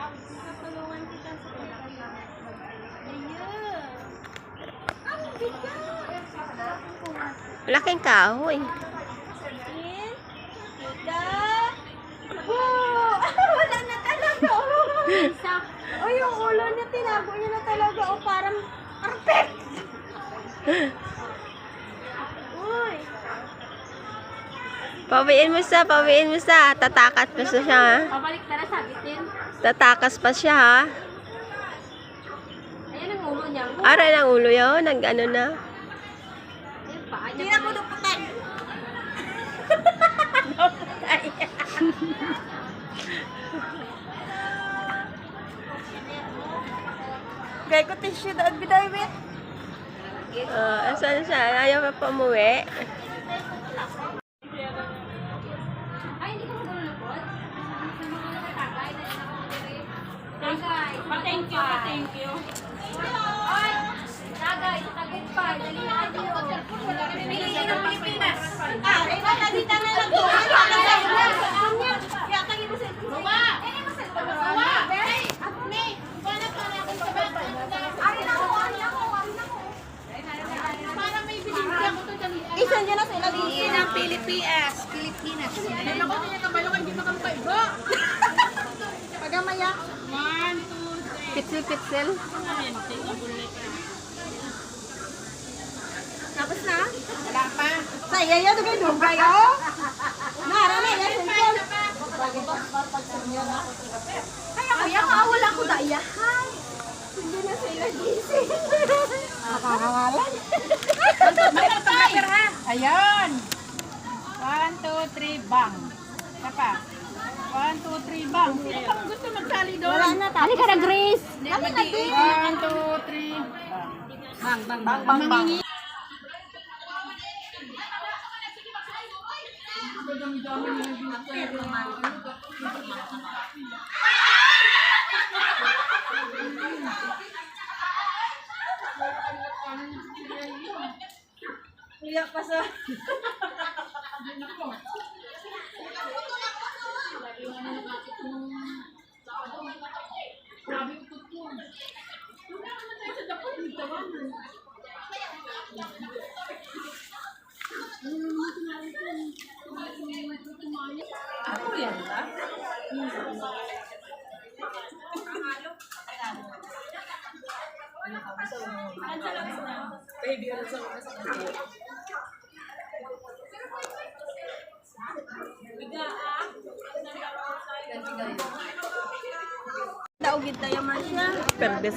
Natulungan kita sa Ayun. Ang bigat. Laking kahoy. Tingin. Kita. Wow! Wala na talaga. Isa. O yung ulo niya, tinago niya na talaga. O parang perfect. Pawiin mo sa, pawiin mo sa. Tatakas pa siya, ha? Pabalik tara sabitin. Tatakas pa siya, ha? Ayan ang ulo niya. Aray ng ulo yun. Nag ano na. Ayan pa. Hindi na ko duputan. Gaya ko tissue doon bidawit. Uh, asan siya? Ayaw pa pa umuwi. Pa-thank you, pa-thank you. Ay, tagay, pa. Dali na kayo. Piliin ng Pilipinas. Ah, eh, baka dito ni Pitzel. Tapos na? Wala pa. Saya yan, ito kayo kayo. Nara na yan, Pitzel. Kaya kuya, kaawala ko dayahan. Hindi na sila gising. Nakakawalan. Ayan. One, two, three, bang. Tapa. 2, 3, bang. Sino pang gusto magsali doon? Wala na tapos. Halika na, Grace. Kami na, Grace. 1, 2, 3. Bang, bang, bang, bang, bang. Lihat pas Daugid tayo man siya. Perdes.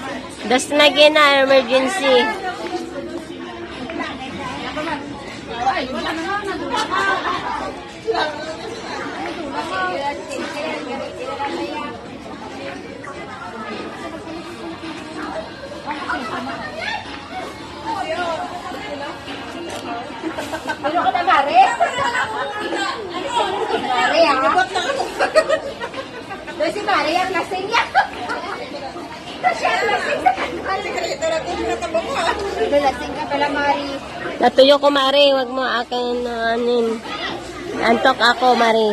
Das na gina, emergency. Ano ka Mare? Mare, ah. Doon si Mare ang lasing niya. Ang lasing sa kanal. Lasing ka pala, Mari. Natuyo ko, Mari. Huwag mo akin uh, anin. Antok ako, Mari.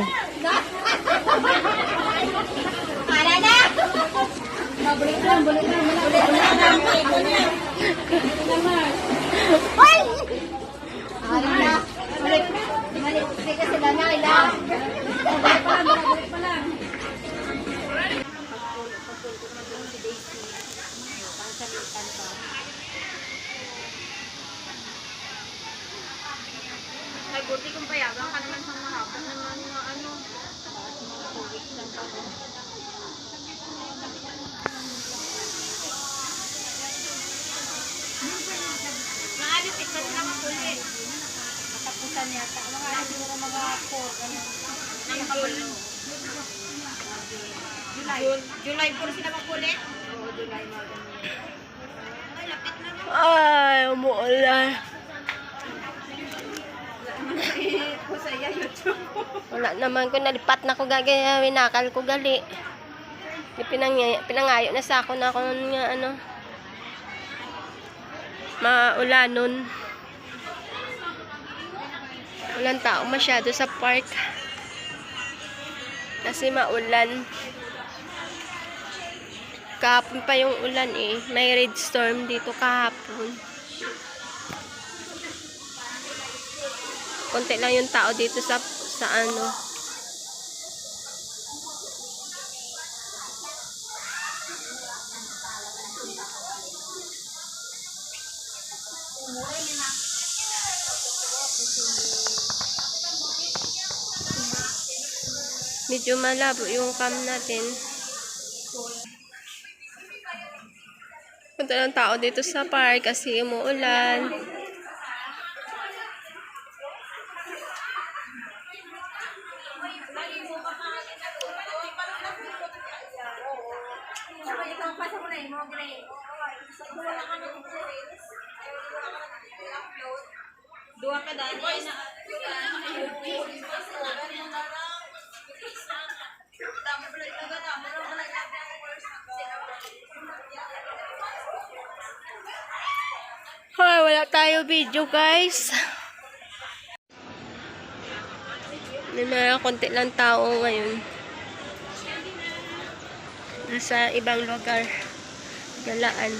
Para na! Mabulit lang, bulit lang, bulit lang. Hoy! Para na. Balik, balik. Hindi ka sila na, ila. Balik pa lang, balik pa lang. Ay, buti kung payagan ka naman sa mahapon naman mga ano. Maalit ito na makuli. Katapusan yata. Mga siguro mga 4. Ano? June. July. July 4 sila makuli? Oo, July mga Ay, lapit na no. Ay, umuulan. Wala naman ko nalipat na ko gagaya. Winakal ko gali. Di Pinang, pinangayo na sa ako na ako nga ano. Maulanon. Walang tao masyado sa park. Kasi maulan. Kahapon pa yung ulan eh. May red storm dito kahapon. Konti lang yung tao dito sa sa ano. Medyo malabo yung cam natin. Punta ng tao dito sa park kasi umuulan. Dua ka dahil. Hoy, wala tayo video, guys. Na konti lang tao ngayon. Nasa ibang lugar. Galaan.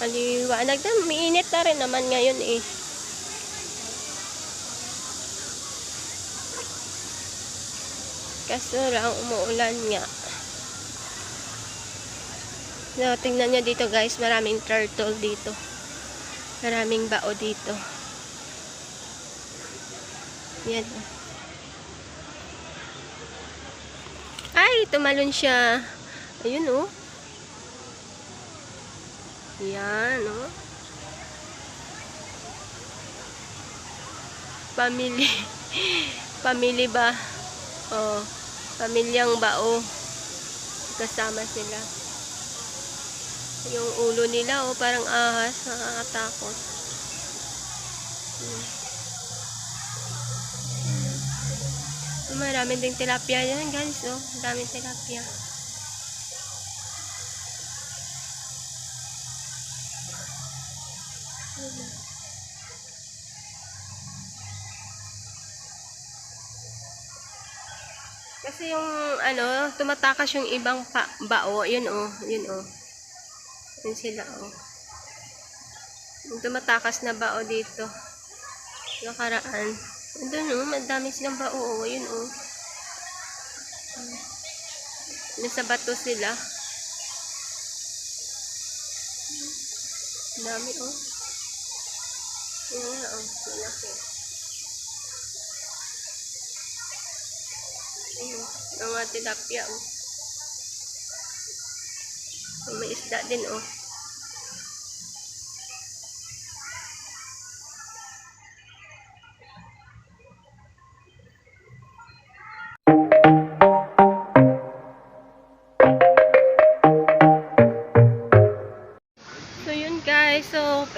Paliwanag na, umiinit na rin naman ngayon eh. Kaso lang, umuulan nga. So, tingnan nyo dito guys, maraming turtle dito. Maraming bao dito. Yan. Ay, tumalon siya. Ayun oh. Yan oh. Pamili. Pamili ba? Oh, pamilyang bao. Kasama sila. Yung ulo nila, oh, parang ahas. Nakakatakot. Hmm. Marami ding tilapia yan, guys. Oh, daming tilapia. Kasi yung ano, tumatakas yung ibang pa, bao, yun oh, yun oh. Yun sila oh. Yung tumatakas na bao dito. Yung karaan. Doon oh, madami silang bao oh, yun oh. Nasa bato sila. Dami oh. Yun oh, malaki. Ayun, mga tilapia, oh. Oh, May isda din, oh.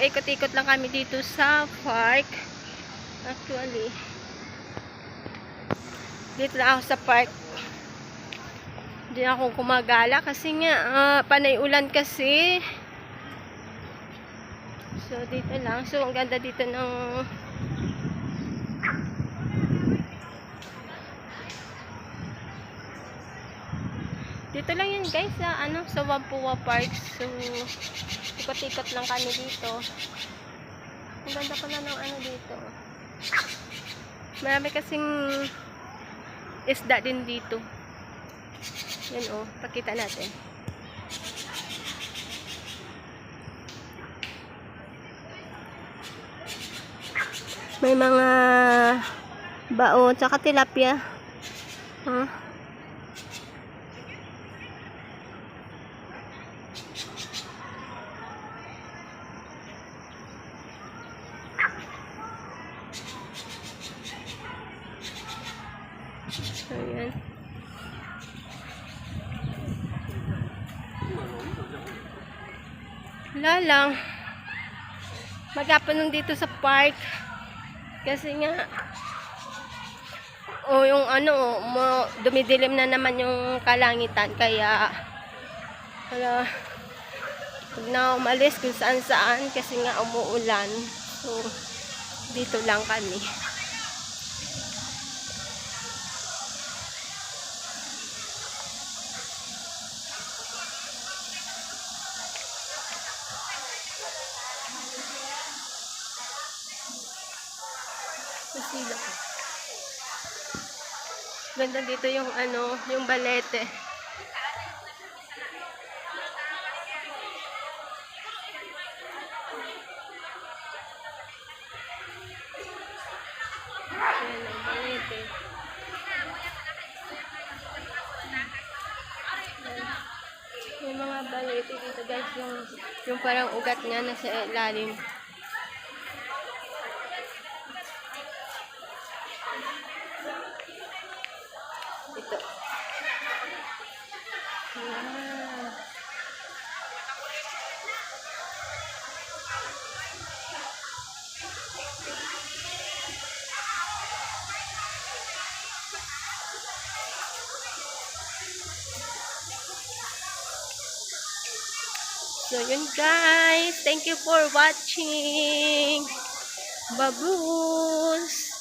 Ikot-ikot lang kami dito sa park. Actually, dito lang ako sa park. Hindi na ako kumagala kasi nga ah, panay ulan kasi. So dito lang. So ang ganda dito ng Dito lang yun guys sa ano sa Wampuwa Park. So ikot-ikot lang kami dito. Ang ganda pala ng ano dito. Marami kasing isda din dito. Yan oh, pakita natin. May mga bao tsaka tilapia. Huh? So, yan. Wala lang. Magapon dito sa park. Kasi nga, o yung ano, mo, dumidilim na naman yung kalangitan. Kaya, wala, huwag na umalis kung saan saan kasi nga umuulan. So, dito lang kami. Masilo ko. Ganda dito yung ano, yung balete. Ayan ang balete. Yung mga balete dito guys, yung, yung parang ugat nga nasa ilalim. So yun guys, thank you for watching. Babush!